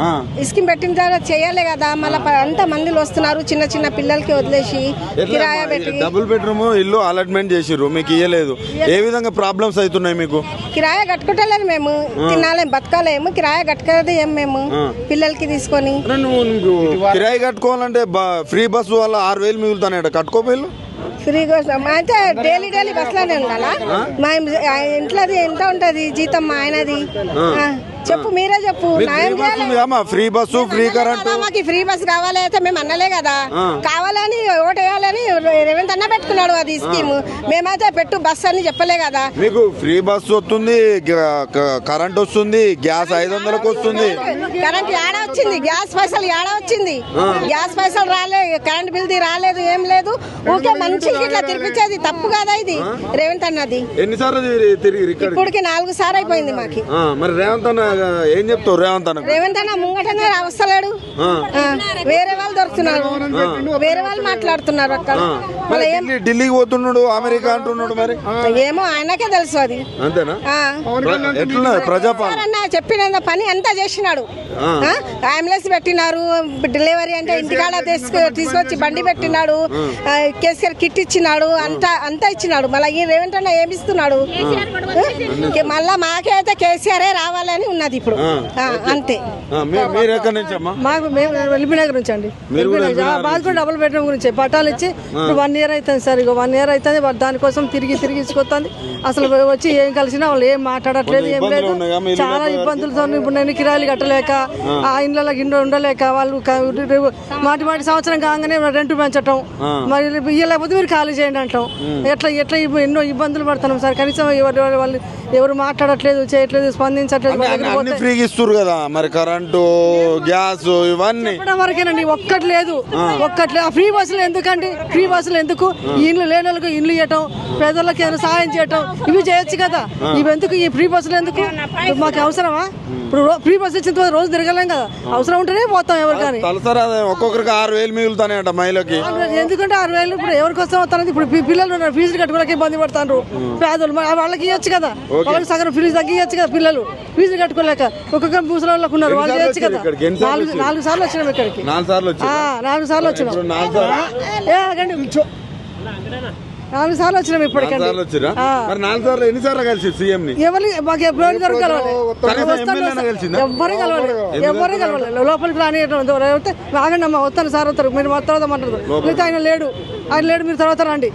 ఆ. స్కీమ్ పెట్టిన తర్వాత చేయాలి కదా. మళ్ళీ అంత మందిలు వస్తున్నారు. చిన్న చిన్న పిల్లలకి వదిలేసి కిరాయ? పెట్టి. డబుల్ బెడ్రూమ్ ఇల్లు అలాట్మెంట్ చేసిర్రు. మీకు ఇయ్యలేదు. ఏ విధంగా ప్రాబ్లమ్స్ అవుతున్నాయి మీకు? కిరాయ కట్టుకుంటలేదు మేము. తినాలేం బతకాలేము కిరాయ కట్టుకోలేదు ఏం మేము. పిల్లలకి తీసుకొని. అరే నువ్వు నువ్వు కిరాయి కట్టుకోవాలంటే బ- ఫ్రీ బస్సు వల్ల ఆరు వేలు మిగులుతానే కట్టుకోపోయిల్లు ఫ్రీగా వస్తాం. అయితే డైలీ డైలీ బస్సులోనే ఉండాలా? మా ఇంట్లోది ఎంత ఉంటది? జీతం మా ఆయనది. ఆ, చెప్పు మీరే చెప్పు. ఫ్రీ బస్సు చేయాలి? ఫ్రీ బస్సు ఫ్రీ కరెంటు మాకు ఫ్రీ బస్ కావాలి అయితే మేము అన్నలే కదా. కావాలని ఓటు వేయాలని రేవంత్ అన్న పెట్టుకున్నాడు అది స్కీమ్. మేమైతే పెట్టు బస్ అని చెప్పలే కదా. మీకు ఫ్రీ బస్సు వస్తుంది గ- క- కరెంట్ వస్తుంది గ్యాస్ ఐదు వందలకు వస్తుంది. కరెంట్ ఏడ వచ్చింది? గ్యాస్ పైసలు ఏడ వచ్చింది? గ్యాస్ పైసలు రాలేదు కరెంట్ బిల్ది రాలేదు ఏం లేదు. ఊకే మనుషులకి ఇట్లా తిరిపించేది తప్పు కదా ఇది? రేవంత్ అన్నది. ఎన్నిసార్లు తిరిగి ఇప్పటికి నాలుగు సార్లు అయిపోయింది మాకి. మరి రేవంత్ అన్న ఏం చెప్తావు రేవంత్ అన్న రేవంత్ అన్న ముంగటనే వస్తలేడు వేరే వాళ్ళు దొరుకుతున్నారు. వేరే వాళ్ళు మాట్లాడుతున్నారు అక్కడ మళ్ళీ ఏం ఢిల్లీ ఢిల్లీకి పోతున్నాడు అమెరికా అంటున్నాడు మరి. ఏమో ఆయనకే తెలుసు అది. అంతేనా? ఎట్లున్నది ప్రజాపాలన? అన్న చెప్పిన పని అంతా చేసినాడు? అంబులెన్స్ పెట్టినారు డెలివరీ అంటే ఇంటికాడ తీసుకు తీసుకొచ్చి బండి పెట్టినాడు. కేసీఆర్ కిట్ ఇచ్చినాడు అంతా అంతా ఇచ్చినాడు. మళ్ళీ ఈ రేవంత్ అన్న ఏమి ఇస్తున్నాడు? మళ్ళా మాకే అయితే కేసీఆర్ రావాలని ఉన్నది ఇప్పుడు. ఆ, అంతే. మాకు మేము ఎల్బీనగర్ నుంచి అండి. కూడా డబుల్ బెడ్రూమ్ గురించి. పట్టాలు ఇచ్చి ఇప్పుడు వన్ ఇయర్ అవుతుంది సార్. ఇక వన్ ఇయర్ అవుతుంది. దానికోసం తిరిగి తిరిగి ఇచ్చుకొస్తుంది అసలు వచ్చి ఏం కలిసినా వాళ్ళు ఏం మాట్లాడట్లేదు ఏం లేదు. చాలా? ఇబ్బందులతో ఇప్పుడు నేను కిరాయిలు కట్టలేక ఆ ఇండ్లలో గిండ ఉండలేక వాళ్ళు మాటి మాటి సంవత్సరం కాగానే రెంట్ పెంచటం. మరి ఇయ్యలేకపోతే మీరు ఖాళీ చేయండి అంటాం. ఎట్లా ఎట్లా ఎన్నో ఇబ్బందులు పడుతున్నాం సార్. కనీసం ఎవరు వాళ్ళు ఎవరు మాట్లాడట్లేదు చేయట్లేదు స్పందించట్లేదు ఫ్రీగా ఇస్తారు కదా. మరి కరెంటు గ్యాస్ ఇవన్నీ. వరకేనండి ఒక్కటి లేదు. ఒక్కటి లేదు. ఆ ఫ్రీ బస్సులు ఎందుకండి? ఫ్రీ బస్సులు ఎందుకు? ఇండ్లు లేని వాళ్ళకి ఇండ్లు ఇవ్వటం పేదలకు ఏదైనా సహాయం చేయటం ఇవి చేయొచ్చు కదా. ఇవి ఎందుకు ఈ ఫ్రీ బస్సులు ఎందుకు? మాకు అవసరమా? ఇప్పుడు ఫ్రీ బస్సు ఇచ్చిన తర్వాత రోజు తిరగలేం కదా. అవసరం ఉంటేనే పోతాం ఎవరు కానీ తలసరి అదే ఒక్కొక్కరికి ఆరు వేలు మిగులుతానే అంట మహిళకి. ఎందుకంటే ఆరు వేలు ఇప్పుడు ఎవరికి వస్తాం వస్తానది ఇప్పుడు పి- పిల్లలు ఉన్నారు ఫీజులు కట్టుకోవడానికి ఇబ్బంది పడతారు పేదలు మరి వాళ్ళకి ఇవ్వచ్చు కదా. వాళ్ళకి సగం ఫీజు తగ్గియచ్చు కదా పిల్లలు. ఫీజులు కట్టుకోలేక ఒక్కొక్క ముసలి వాళ్ళకు ఉన్నారు వాళ్ళు ఎన్నిసార్లు చేయొచ్చు కదా. వచ్చారు ఇక్కడికి? ఎన్నిసార్లు నాలుగు వచ్చారు? నాలుగు సార్లు వచ్చినాం ఇక్కడికి. నాలుగు సార్లు వచ్చి ఆ, నాలుగు సార్లు వచ్చినాం. ఇప్పుడు నాలుగు సార్లు? ఏ, ఆగండి. నాలుగు సార్లు వచ్చినాం ఇప్పటికండి. సార్లు. మరి నాలుగు సార్లు ఎన్నిసార్లు కలిసి సీఎం ని? ఎవరి మాకు ఎప్పుడు కలవాలి? ఎవరు కలవాలి. ఎవరు కలవాలి? లోపలికి రాని ఆగండి అమ్మా వస్తాను సార్ వస్తారు. మీరు తర్వాత మాట్లాడదు మిగతా ఆయన లేడు. ఆయన లేడు మీరు తర్వాత రండి.